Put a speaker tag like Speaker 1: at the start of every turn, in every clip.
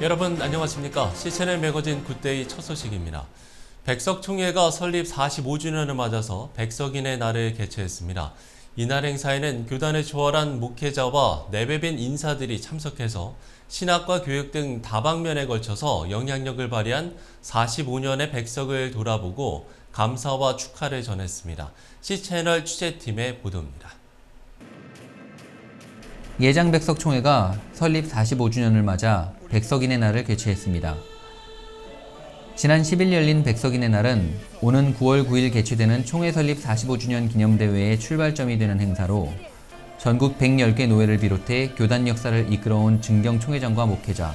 Speaker 1: 여러분 안녕하십니까? 시체넬 매거진 굿데이 첫 소식입니다. 백석 총회가 설립 45주년을 맞아서 백석인의 날을 개최했습니다. 이날 행사에는 교단을 초월한 목회자와 내배빈 인사들이 참석해서 신학과 교육 등 다방면에 걸쳐서 영향력을 발휘한 45년의 백석을 돌아보고 감사와 축하를 전했습니다. C채널 취재팀의 보도입니다.
Speaker 2: 예장 백석 총회가 설립 45주년을 맞아 백석인의 날을 개최했습니다. 지난 10일 열린 백석인의 날은 오는 9월 9일 개최되는 총회 설립 45주년 기념대회의 출발점이 되는 행사로 전국 110개 노회를 비롯해 교단 역사를 이끌어온 증경 총회장과 목회자,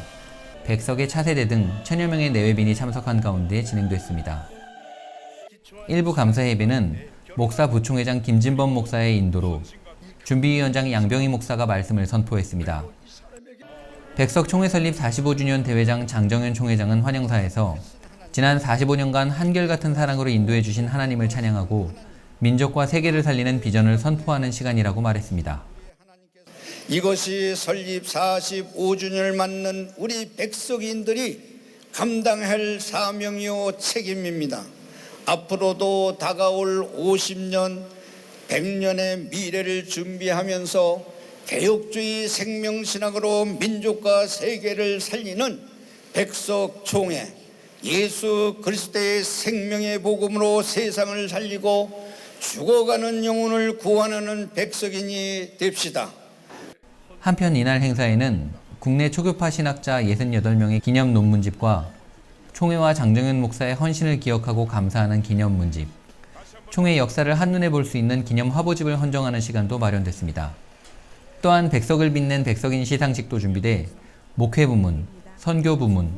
Speaker 2: 백석의 차세대 등 천여 명의 내외빈이 참석한 가운데 진행됐습니다. 일부 감사 예배는 목사 부총회장 김진범 목사의 인도로 준비위원장 양병희 목사가 말씀을 선포했습니다. 백석 총회 설립 45주년 대회장 장정현 총회장은 환영사에서 지난 45년간 한결같은 사랑으로 인도해 주신 하나님을 찬양하고 민족과 세계를 살리는 비전을 선포하는 시간이라고 말했습니다.
Speaker 3: 이것이 설립 45주년을 맞는 우리 백석인들이 감당할 사명이요 책임입니다. 앞으로도 다가올 50년, 100년의 미래를 준비하면서 개혁주의 생명신학으로 민족과 세계를 살리는 백석총회, 예수 그리스도의 생명의 복음으로 세상을 살리고 죽어가는 영혼을 구원하는 백석인이 됩시다.
Speaker 2: 한편 이날 행사에는 국내 초교파 신학자 68명의 기념 논문집과 총회와 장정현 목사의 헌신을 기억하고 감사하는 기념문집, 총회 역사를 한눈에 볼 수 있는 기념 화보집을 헌정하는 시간도 마련됐습니다. 또한 백석을 빛낸 백석인 시상식도 준비돼 목회 부문, 선교 부문,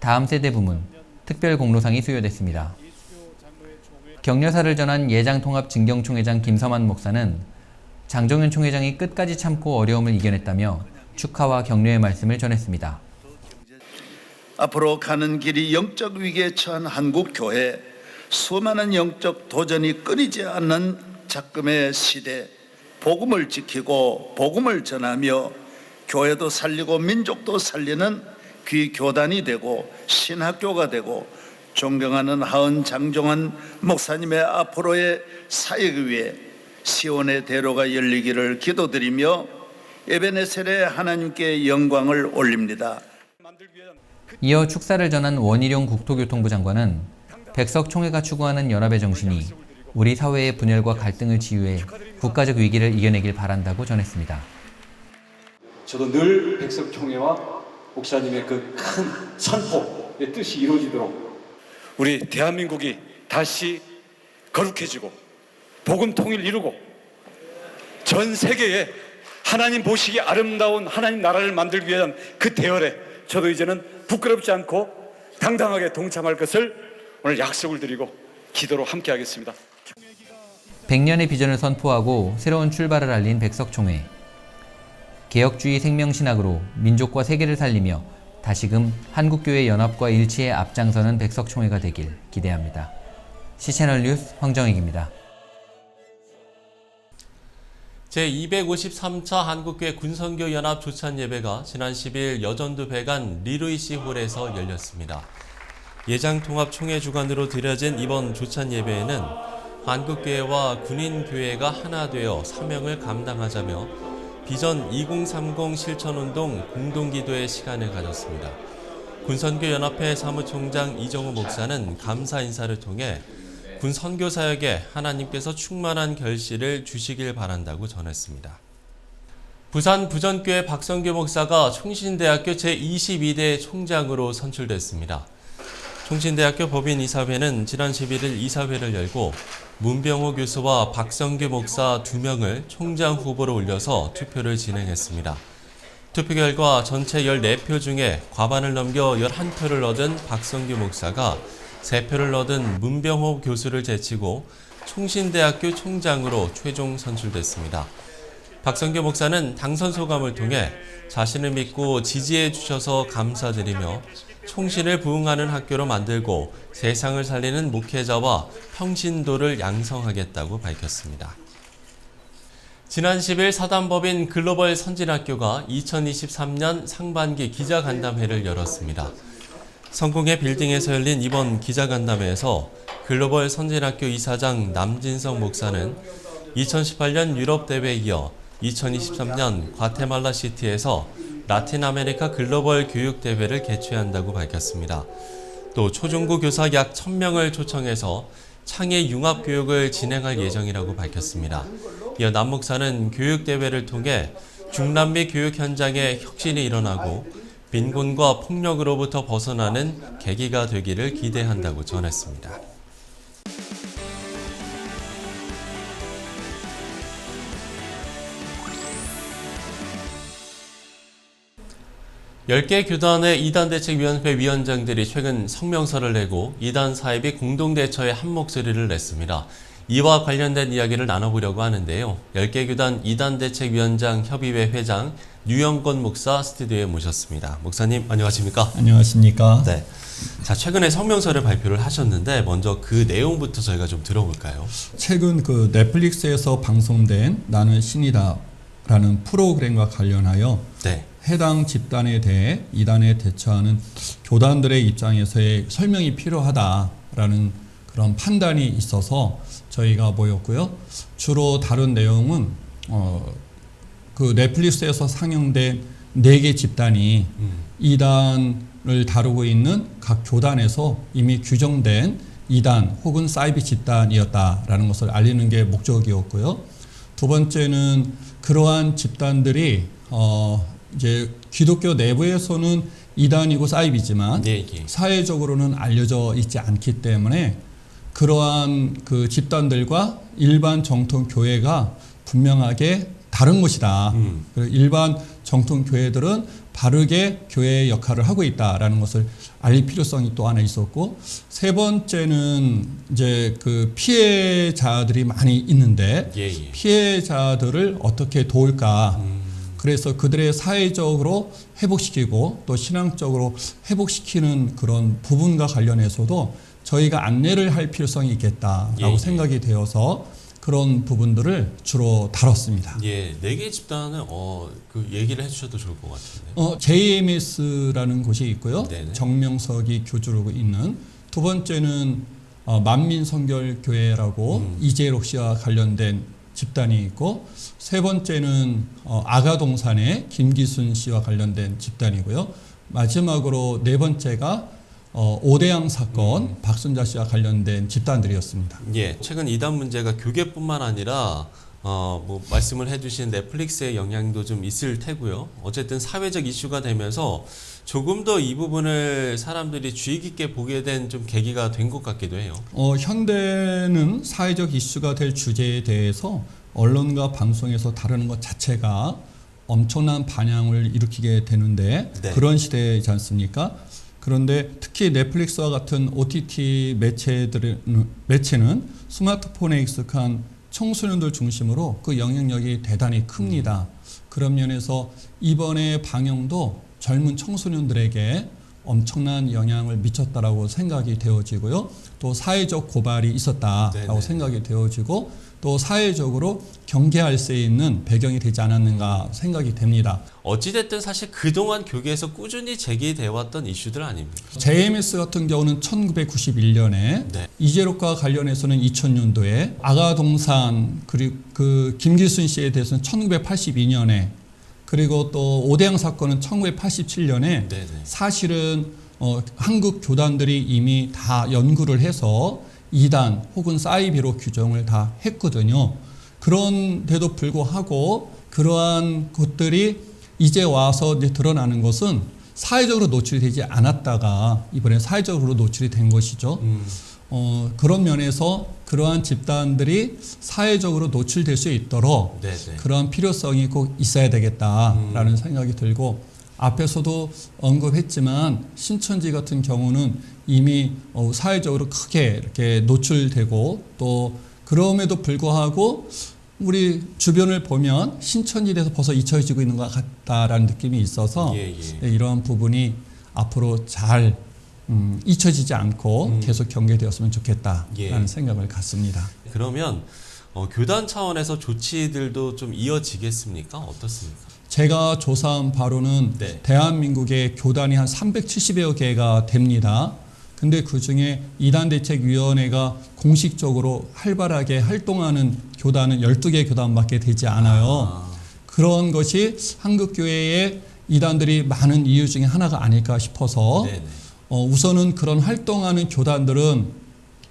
Speaker 2: 다음 세대 부문, 특별 공로상이 수여됐습니다. 격려사를 전한 예장통합 진경총회장 김서만 목사는 장정현 총회장이 끝까지 참고 어려움을 이겨냈다며 축하와 격려의 말씀을 전했습니다.
Speaker 4: 앞으로 가는 길이 영적 위기에 처한 한국 교회 수많은 영적 도전이 끊이지 않는 작금의 시대 복음을 지키고 복음을 전하며 교회도 살리고 민족도 살리는 귀 교단이 되고 신학교가 되고 존경하는 하은 장종환 목사님의 앞으로의 사역을 위해 시온의 대로가 열리기를 기도드리며 에베네셀의 하나님께 영광을 올립니다.
Speaker 2: 이어 축사를 전한 원희룡 국토교통부 장관은 백석 총회가 추구하는 연합의 정신이 우리 사회의 분열과 갈등을 치유해 국가적 위기를 이겨내길 바란다고 전했습니다.
Speaker 5: 저도 늘 백석 총회와 목사님의 그 큰 선포의 뜻이 이루어지도록 우리 대한민국이 다시 거룩해지고 복음 통일 이루고 전 세계에 하나님 보시기 아름다운 하나님 나라를 만들기 위한 그 대열에 저도 이제는 부끄럽지 않고 당당하게 동참할 것을 오늘 약속을 드리고 기도로 함께 하겠습니다.
Speaker 2: 100년의 비전을 선포하고 새로운 출발을 알린 백석총회. 개혁주의 생명신학으로 민족과 세계를 살리며 다시금 한국교회 연합과 일치에 앞장서는 백석총회가 되길 기대합니다. 시채널 뉴스 황정익입니다.
Speaker 1: 제253차 한국교회 군선교 연합 조찬 예배가 지난 10일 여전도 배관 리루이시 홀에서 열렸습니다. 예장통합 총회 주관으로 드려진 이번 조찬 예배에는 한국교회와 군인교회가 하나 되어 사명을 감당하자며 비전 2030 실천운동 공동기도의 시간을 가졌습니다. 군선교연합회 사무총장 이정우 목사는 감사 인사를 통해 군 선교 사역에 하나님께서 충만한 결실을 주시길 바란다고 전했습니다. 부산 부전교회 박성규 목사가 총신대학교 제22대 총장으로 선출됐습니다. 총신대학교 법인이사회는 지난 11일 이사회를 열고 문병호 교수와 박성규 목사 2명을 총장 후보로 올려서 투표를 진행했습니다. 투표 결과 전체 14표 중에 과반을 넘겨 11표를 얻은 박성규 목사가 3표를 얻은 문병호 교수를 제치고 총신대학교 총장으로 최종 선출됐습니다. 박성규 목사는 당선 소감을 통해 자신을 믿고 지지해 주셔서 감사드리며 총신을 부응하는 학교로 만들고 세상을 살리는 목회자와 평신도를 양성하겠다고 밝혔습니다. 지난 10일 사단법인 글로벌 선진학교가 2023년 상반기 기자간담회를 열었습니다. 성공의 빌딩에서 열린 이번 기자간담회에서 글로벌 선진학교 이사장 남진성 목사는 2018년 유럽 대회에 이어 2023년 과테말라 시티에서 라틴 아메리카 글로벌 교육 대회를 개최한다고 밝혔습니다. 또 초중고 교사 약 1000명을 초청해서 창의 융합 교육을 진행할 예정이라고 밝혔습니다. 이어 남 목사는 교육 대회를 통해 중남미 교육 현장에 혁신이 일어나고 빈곤과 폭력으로부터 벗어나는 계기가 되기를 기대한다고 전했습니다. 열개 교단의 이단 대책위원회 위원장들이 최근 성명서를 내고 이단 사입이 공동대처에 한 목소리를 냈습니다. 이와 관련된 이야기를 나눠보려고 하는데요. 10개 교단 이단 대책위원장 협의회 회장 류영권 목사 스튜디오에 모셨습니다. 목사님 안녕하십니까?
Speaker 6: 안녕하십니까?
Speaker 1: 네. 자, 최근에 성명서를 발표를 하셨는데 먼저 그 내용부터 저희가 좀 들어볼까요?
Speaker 6: 최근 그 넷플릭스에서 방송된 나는 신이다라는 프로그램과 관련하여
Speaker 1: 네.
Speaker 6: 해당 집단에 대해 이단에 대처하는 교단들의 입장에서의 설명이 필요하다라는 그런 판단이 있어서 저희가 모였고요. 주로 다룬 내용은 어, 그 넷플릭스에서 상영된 네 개 집단이
Speaker 1: 음.
Speaker 6: 이단을 다루고 있는 각 교단에서 이미 규정된 이단 혹은 사이비 집단이었다라는 것을 알리는 게 목적이었고요. 두 번째는 그러한 집단들이 어 이제 기독교 내부에서는 이단이고 사이비지만
Speaker 1: 예, 예.
Speaker 6: 사회적으로는 알려져 있지 않기 때문에 그러한 그 집단들과 일반 정통 교회가 분명하게 다른 것이다.
Speaker 1: 음.
Speaker 6: 일반 정통 교회들은 바르게 교회의 역할을 하고 있다라는 것을 알릴 필요성이 또 하나 있었고 세 번째는 이제 그 피해자들이 많이 있는데
Speaker 1: 예, 예.
Speaker 6: 피해자들을 어떻게 도울까
Speaker 1: 음.
Speaker 6: 그래서 그들의 사회적으로 회복시키고 또 신앙적으로 회복시키는 그런 부분과 관련해서도 저희가 안내를 할 필요성이 있겠다라고
Speaker 1: 예, 예.
Speaker 6: 생각이 되어서 그런 부분들을 주로 다뤘습니다.
Speaker 1: 예, 네 개 집단은 어, 그 얘기를 해 주셔도 좋을 것 같은데.
Speaker 6: 어, JMS라는 곳이 있고요.
Speaker 1: 네네.
Speaker 6: 정명석이 교주로 있는 두 번째는 어, 만민성결교회라고
Speaker 1: 음.
Speaker 6: 이재록 씨와 관련된 집단이 있고 세 번째는 어, 아가동산의 김기순 씨와 관련된 집단이고요. 마지막으로 네 번째가 어, 오대양 사건
Speaker 1: 음.
Speaker 6: 박순자 씨와 관련된 집단들이었습니다.
Speaker 1: 예, 최근 이단 문제가 교계뿐만 아니라 어, 뭐 말씀을 해주신 넷플릭스의 영향도 좀 있을 테고요. 어쨌든 사회적 이슈가 되면서 조금 더 이 부분을 사람들이 주의 깊게 보게 된 좀 계기가 된 것 같기도 해요.
Speaker 6: 어, 현대는 사회적 이슈가 될 주제에 대해서 언론과 방송에서 다루는 것 자체가 엄청난 반향을 일으키게 되는데
Speaker 1: 네.
Speaker 6: 그런 시대이지 않습니까? 그런데 특히 넷플릭스와 같은 OTT 매체들은 매체는 스마트폰에 익숙한 청소년들 중심으로 그 영향력이 대단히 큽니다. 그런 면에서 이번에 방영도 젊은 청소년들에게 엄청난 영향을 미쳤다라고 생각이 되어지고요. 또 사회적 고발이 있었다라고
Speaker 1: 네네.
Speaker 6: 생각이 되어지고 또 사회적으로 경계할 수 있는 배경이 되지 않았는가 생각이 됩니다.
Speaker 1: 어찌됐든 사실 그동안 교계에서 꾸준히 제기돼 왔던 이슈들 아닙니까?
Speaker 6: JMS 같은 경우는 1991년에
Speaker 1: 네.
Speaker 6: 이재록과 관련해서는 2000년도에 아가동산 그리고 그 김기순 씨에 대해서는 1982년에 그리고 또 오대양 사건은 1987년에
Speaker 1: 네네.
Speaker 6: 사실은 어, 한국 교단들이 이미 다 연구를 해서 이단 혹은 사이비로 규정을 다 했거든요. 그런데도 불구하고 그러한 것들이 이제 와서 이제 드러나는 것은 사회적으로 노출이 되지 않았다가 이번에 사회적으로 노출이 된 것이죠.
Speaker 1: 음,
Speaker 6: 어, 그런 면에서 그러한 집단들이 사회적으로 노출될 수 있도록
Speaker 1: 네네.
Speaker 6: 그러한 필요성이 꼭 있어야 되겠다라는 생각이 들고 앞에서도 언급했지만 신천지 같은 경우는 이미 어, 사회적으로 크게 이렇게 노출되고 또 그럼에도 불구하고 우리 주변을 보면 신천지에 대해서 벌써 잊혀지고 있는 것 같다라는 느낌이 있어서
Speaker 1: 예, 예.
Speaker 6: 네, 이러한 부분이 앞으로 잘 음, 잊혀지지 않고
Speaker 1: 음.
Speaker 6: 계속 경계되었으면 좋겠다라는
Speaker 1: 예.
Speaker 6: 생각을 갖습니다.
Speaker 1: 그러면 어, 교단 차원에서 조치들도 좀 이어지겠습니까? 어떻습니까?
Speaker 6: 제가 조사한 바로는
Speaker 1: 네.
Speaker 6: 대한민국의 교단이 한 370여 개가 됩니다. 근데 그 중에 이단 대책위원회가 공식적으로 활발하게 활동하는 교단은 12개 교단밖에 되지 않아요.
Speaker 1: 아,
Speaker 6: 그런 것이 한국교회의 이단들이 많은 이유 중에 하나가 아닐까 싶어서
Speaker 1: 네네.
Speaker 6: 어, 우선은 그런 활동하는 교단들은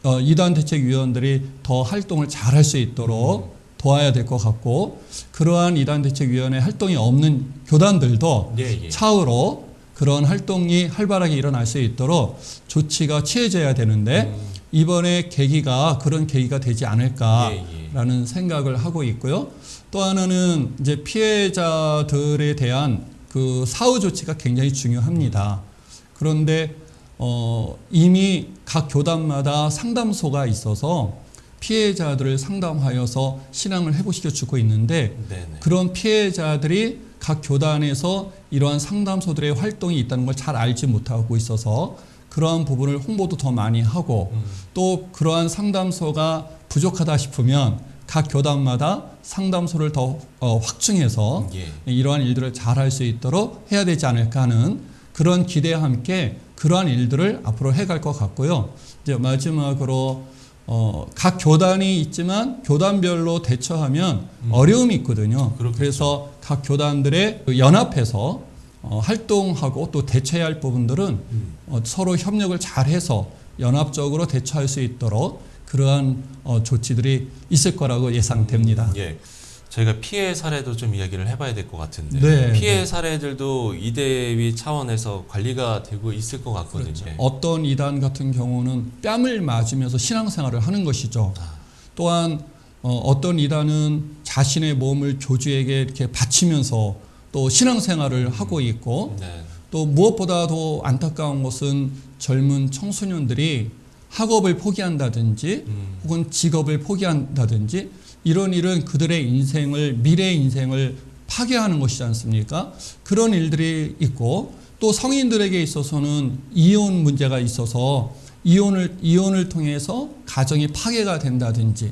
Speaker 6: 어, 이단 대책위원들이 더 활동을 잘할 수 있도록 도와야 될 것 같고 그러한 이단 대책위원회 활동이 없는 교단들도
Speaker 1: 예, 예.
Speaker 6: 차후로 그런 활동이 활발하게 일어날 수 있도록 조치가 취해져야 되는데
Speaker 1: 음.
Speaker 6: 이번에 계기가 그런 계기가 되지 않을까라는
Speaker 1: 예,
Speaker 6: 생각을 하고 있고요. 또 하나는 이제 피해자들에 대한 그 사후 조치가 굉장히 중요합니다. 그런데 어, 이미 각 교단마다 상담소가 있어서 피해자들을 상담하여서 신앙을 회복시켜 주고 있는데
Speaker 1: 네네.
Speaker 6: 그런 피해자들이 각 교단에서 이러한 상담소들의 활동이 있다는 걸 잘 알지 못하고 있어서 그러한 부분을 홍보도 더 많이 하고
Speaker 1: 음.
Speaker 6: 또 그러한 상담소가 부족하다 싶으면 각 교단마다 상담소를 더 어, 확충해서
Speaker 1: 예.
Speaker 6: 이러한 일들을 잘 할 수 있도록 해야 되지 않을까 하는 그런 기대와 함께 그러한 일들을 앞으로 해갈 것 같고요. 이제 마지막으로 어, 각 교단이 있지만 교단별로 대처하면 어려움이 있거든요.
Speaker 1: 음. 그렇겠죠.
Speaker 6: 그래서 각 교단들의 그 연합해서 어, 활동하고 또 대처해야 할 부분들은
Speaker 1: 음.
Speaker 6: 어, 서로 협력을 잘해서 연합적으로 대처할 수 있도록 그러한 어, 조치들이 있을 거라고 예상됩니다.
Speaker 1: 예. 저희가 피해 사례도 좀 이야기를 해봐야 될 것 같은데
Speaker 6: 네,
Speaker 1: 피해
Speaker 6: 네.
Speaker 1: 사례들도 이대위 차원에서 관리가 되고 있을 것 같거든요.
Speaker 6: 그렇죠. 어떤 이단 같은 경우는 뺨을 맞으면서 신앙생활을 하는 것이죠.
Speaker 1: 아.
Speaker 6: 또한 어, 떤 이단은 자신의 몸을 교주에게 이렇게 바치면서 또 신앙생활을 하고 있고
Speaker 1: 네.
Speaker 6: 또 무엇보다도 안타까운 것은 젊은 청소년들이 학업을 포기한다든지
Speaker 1: 음.
Speaker 6: 혹은 직업을 포기한다든지 이런 일은 그들의 인생을 미래의 인생을 파괴하는 것이지 않습니까? 그런 일들이 있고 또 성인들에게 있어서는 이혼 문제가 있어서 이혼을 이혼을 통해서 가정이 파괴가 된다든지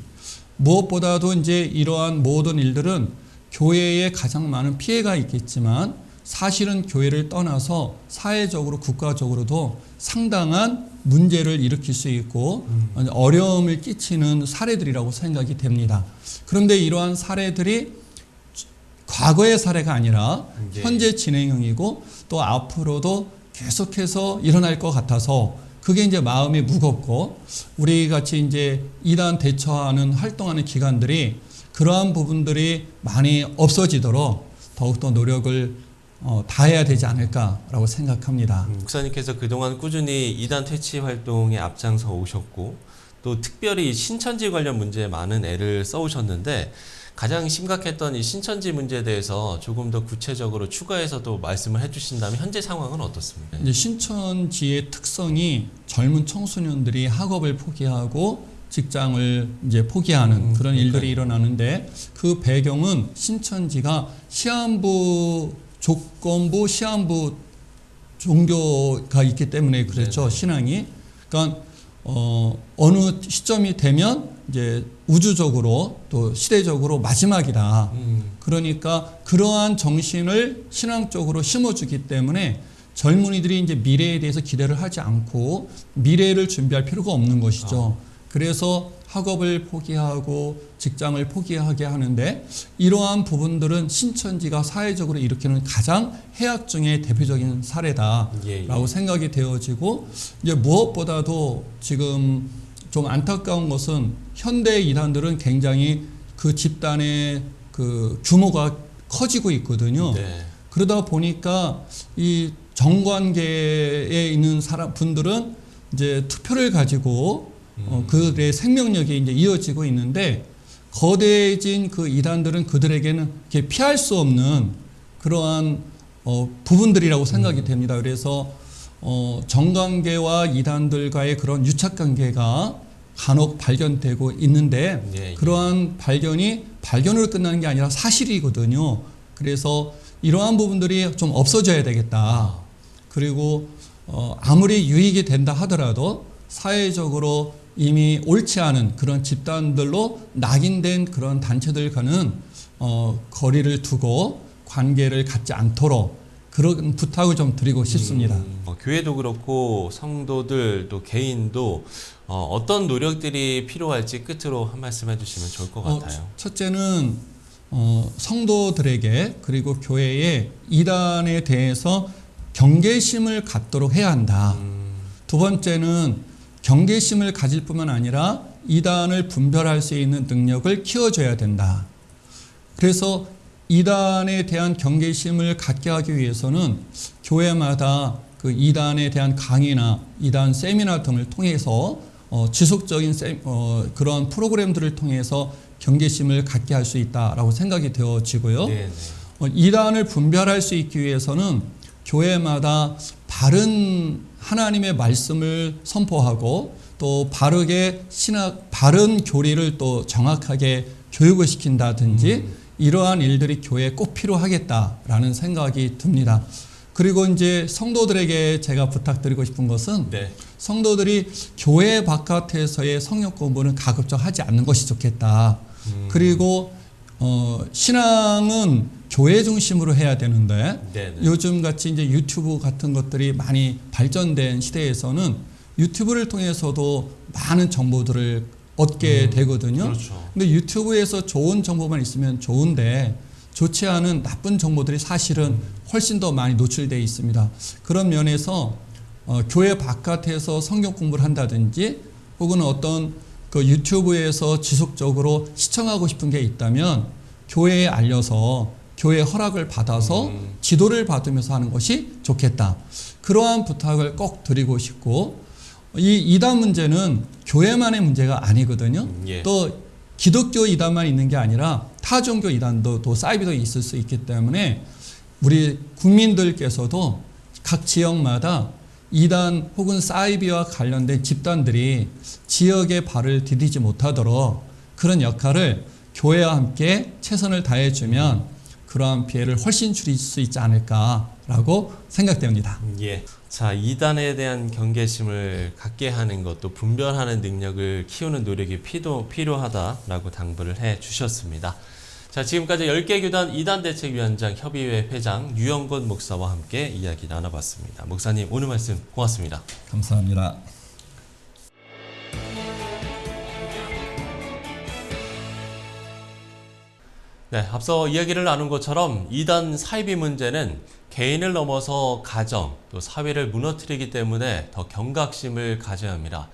Speaker 6: 무엇보다도 이제 이러한 모든 일들은 교회에 가장 많은 피해가 있겠지만 사실은 교회를 떠나서 사회적으로 국가적으로도 상당한 문제를 일으킬 수 있고 어려움을 끼치는 사례들이라고 생각이 됩니다. 그런데 이러한 사례들이 과거의 사례가 아니라
Speaker 1: 예.
Speaker 6: 현재 진행형이고 또 앞으로도 계속해서 일어날 것 같아서 그게 이제 마음이 무겁고 우리 같이 이제 이단 대처하는 활동하는 기관들이 그러한 부분들이 많이 없어지도록 더욱더 노력을 어, 다 해야 되지 않을까라고 생각합니다.
Speaker 1: 음, 목사님께서 그동안 꾸준히 이단 퇴치 활동에 앞장서 오셨고 또 특별히 신천지 관련 문제에 많은 애를 써오셨는데 가장 심각했던 이 신천지 문제에 대해서 조금 더 구체적으로 추가해서도 말씀을 해주신다면 현재 상황은 어떻습니까?
Speaker 6: 이제 신천지의 특성이 젊은 청소년들이 학업을 포기하고 직장을 이제 포기하는
Speaker 1: 음,
Speaker 6: 그런 일들이
Speaker 1: 그러니까요.
Speaker 6: 일어나는데 그 배경은 신천지가 시한부 조건부 시한부 종교가 있기 때문에 그렇죠
Speaker 1: 네네.
Speaker 6: 신앙이 그러니까 어, 어느 시점이 되면 이제 우주적으로 또 시대적으로 마지막이다.
Speaker 1: 음,
Speaker 6: 그러니까 그러한 정신을 신앙적으로 심어주기 때문에 젊은이들이 이제 미래에 대해서 기대를 하지 않고 미래를 준비할 필요가 없는 것이죠. 그래서 학업을 포기하고 직장을 포기하게 하는데 이러한 부분들은 신천지가 사회적으로 일으키는 가장 해악 중의 대표적인 사례다라고
Speaker 1: 예, 예.
Speaker 6: 생각이 되어지고 이제 무엇보다도 지금 좀 안타까운 것은 현대 이단들은 굉장히 그 집단의 그 규모가 커지고 있거든요.
Speaker 1: 네.
Speaker 6: 그러다 보니까 이 정관계에 있는 사람 분들은 이제 투표를 가지고 어, 그들의 생명력이 이제 이어지고 있는데 거대해진 그 이단들은 그들에게는 이렇게 피할 수 없는 그러한 어, 부분들이라고 생각이 됩니다. 그래서 어, 정관계와 이단들과의 그런 유착 관계가 간혹 발견되고 있는데
Speaker 1: 예, 예.
Speaker 6: 그러한 발견이 발견으로 끝나는 게 아니라 사실이거든요. 그래서 이러한 부분들이 좀 없어져야 되겠다. 그리고 어, 아무리 유익이 된다 하더라도 사회적으로 이미 옳지 않은 그런 집단들로 낙인된 그런 단체들과는 어, 거리를 두고 관계를 갖지 않도록 그런 부탁을 좀 드리고 싶습니다.
Speaker 1: 음, 뭐 교회도 그렇고 성도들 또 개인도 어, 어떤 노력들이 필요할지 끝으로 한 말씀 해주시면 좋을 것
Speaker 6: 어,
Speaker 1: 같아요.
Speaker 6: 첫째는 어, 성도들에게 그리고 교회에 이단에 대해서 경계심을 갖도록 해야 한다. 두 번째는 경계심을 가질 뿐만 아니라 이단을 분별할 수 있는 능력을 키워줘야 된다. 그래서 이단에 대한 경계심을 갖게 하기 위해서는 교회마다 그 이단에 대한 강의나 이단 세미나 등을 통해서 어, 지속적인 세, 어, 그런 프로그램들을 통해서 경계심을 갖게 할 수 있다라고 생각이 되어지고요.
Speaker 1: 네, 네.
Speaker 6: 어, 이단을 분별할 수 있기 위해서는 교회마다 바른 하나님의 말씀을 선포하고 또 바르게 신학 바른 교리를 또 정확하게 교육을 시킨다든지 이러한 일들이 교회에 꼭 필요하겠다라는 생각이 듭니다. 그리고 이제 성도들에게 제가 부탁드리고 싶은 것은
Speaker 1: 네.
Speaker 6: 성도들이 교회 바깥에서의 성역 공부는 가급적 하지 않는 것이 좋겠다. 그리고 어, 신앙은 교회 중심으로 해야 되는데
Speaker 1: 네, 네.
Speaker 6: 요즘 같이 이제 유튜브 같은 것들이 많이 발전된 시대에서는 유튜브를 통해서도 많은 정보들을 얻게 되거든요.
Speaker 1: 그렇죠.
Speaker 6: 근데 유튜브에서 좋은 정보만 있으면 좋은데 좋지 않은 나쁜 정보들이 사실은 훨씬 더 많이 노출되어 있습니다. 그런 면에서 어, 교회 바깥에서 성경 공부를 한다든지 혹은 어떤 그 유튜브에서 지속적으로 시청하고 싶은 게 있다면 교회에 알려서 교회 허락을 받아서 지도를 받으면서 하는 것이 좋겠다. 그러한 부탁을 꼭 드리고 싶고 이 이단 문제는 교회만의 문제가 아니거든요.
Speaker 1: 음, 예.
Speaker 6: 또 기독교 이단만 있는 게 아니라 타 종교 이단도 또 사이비도 있을 수 있기 때문에 우리 국민들께서도 각 지역마다 이단 혹은 사이비와 관련된 집단들이 지역의 발을 디디지 못하도록 그런 역할을 교회와 함께 최선을 다해주면 그러한 피해를 훨씬 줄일 수 있지 않을까라고 생각됩니다.
Speaker 1: 예. 자, 이단에 대한 경계심을 갖게 하는 것도 분별하는 능력을 키우는 노력이 필요, 필요하다라고 당부를 해 주셨습니다. 자, 지금까지 10개 교단 이단 대책위원장 협의회 회장 유영건 목사와 함께 이야기 나눠봤습니다. 목사님, 오늘 말씀 고맙습니다.
Speaker 6: 감사합니다.
Speaker 1: 네, 앞서 이야기를 나눈 것처럼 이단 사이비 문제는 개인을 넘어서 가정 또 사회를 무너뜨리기 때문에 더 경각심을 가져야 합니다.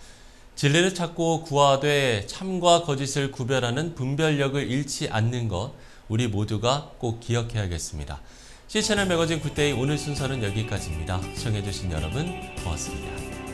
Speaker 1: 진리를 찾고 구하되 참과 거짓을 구별하는 분별력을 잃지 않는 것 우리 모두가 꼭 기억해야겠습니다. C채널 매거진 굿데이 오늘 순서는 여기까지입니다. 시청해주신 여러분 고맙습니다.